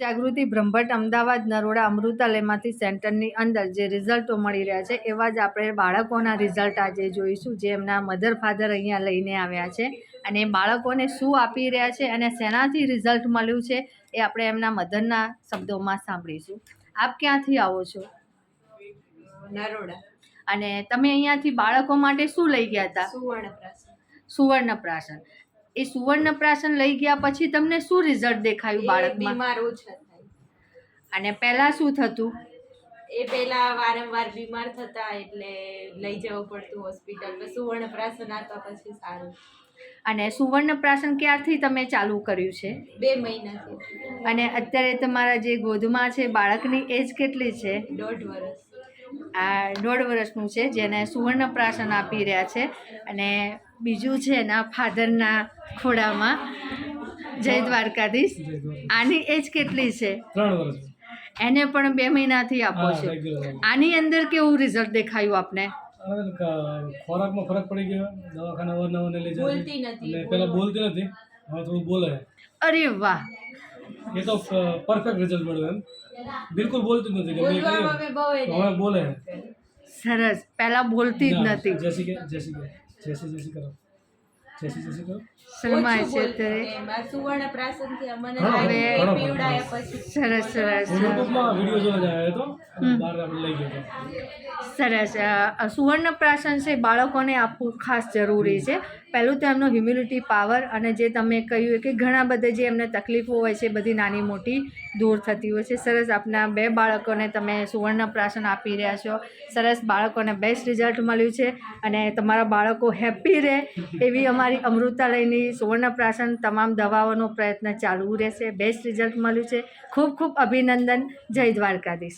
જાગૃતિ બ્રહ્મભટ્ટ અમદાવાદ નરોડા અમૃતાલયમાંથી સેન્ટરની અંદર જે રિઝલ્ટો મળી રહ્યા છે એવા જ આપણે બાળકોના રિઝલ્ટ આજે જોઈશું જે એમના મધર ફાધર અહીંયા લઈને આવ્યા છે. અને બાળકોને શું આપી રહ્યા છે અને શેનાથી રિઝલ્ટ મળ્યું છે એ આપણે એમના મધરના શબ્દોમાં સાંભળીશું. આપ ક્યાંથી આવો છો? નરોડા. અને તમે અહીંયાથી બાળકો માટે શું લઈ ગયા હતા? સુવર્ણપ્રાશન સુવર્ણપ્રાશન એ સુવર્ણપ્રાશન લઈ ગયા પછી તમને શું રિઝલ્ટ દેખાયું બાળક બાળકમાં? બીમાર ઓછા થાય. અને પહેલાં શું થતું? એ પહેલા વારંવાર બીમાર થતા એટલે લઈ જવું પડતું હોસ્પિટલ. સુવર્ણપ્રાશન આપતા પછી સારું. અને સુવર્ણપ્રાશન ક્યારથી તમે ચાલુ કર્યું છે? બે મહિનાથી. અને અત્યારે તમારા જે ગોદમાં છે બાળકની એજ કેટલી છે? દોઢ વર્ષ. આ દોઢ વર્ષનું છે જેને સુવર્ણપ્રાશન આપી રહ્યા છે. અને બીજું છે એના ફાધરના ખોડામાં જય દ્વારકાધીશ. આની એજ કેટલી છે? એને પણ બે મહિનાથી આપો છે. આની અંદર કેવું રિઝલ્ટ દેખાયું આપને? ખોરાકમાં ફરક પડી ગયો. દવાખાના અવારનવાર લઈ જાય બોલતી નથી. અને બોલતી નથી. હવે થોડું બોલે. અરે વાહ! એ તો પરફેક્ટ રિઝલ્ટ મળ્યું એમ. બિલકુલ બોલતી નથી હવે બોલે. સરસ. પહેલાં બોલતી જ ના, નથી. જેસી કે જેસી કે જેસી શ્રી જય શ્રી કરો શરમાય છે પીવડાયા પછી. સરસ સરસ. યુટ્યુબમાં જોવા જાય તો? બહાર લઈ ગયો સરસ. સુવર્ણ પ્રાસન છે બાળકોને આપવું ખાસ જરૂરી છે. પહેલું તો એમનો હ્યુમિલિટી પાવર અને જે તમે કહ્યું કે ઘણા બધા જે એમને તકલીફો હોય છે બધી નાની મોટી દૂર થતી હોય છે. સરસ આપના બે બાળકોને તમે સુવર્ણ પ્રાસન આપી રહ્યા છો. સરસ બાળકોને બેસ્ટ રિઝલ્ટ મળ્યું છે અને તમારા બાળકો હેપી રહે એવી અમારી અમૃતાલયની સુવર્ણપ્રાશન તમામ દવાઓનો પ્રયત્ન ચાલુ રહેશે. બેસ્ટ રિઝલ્ટ મળ્યું છે. ખૂબ ખૂબ અભિનંદન. જય દ્વારકાધીશ.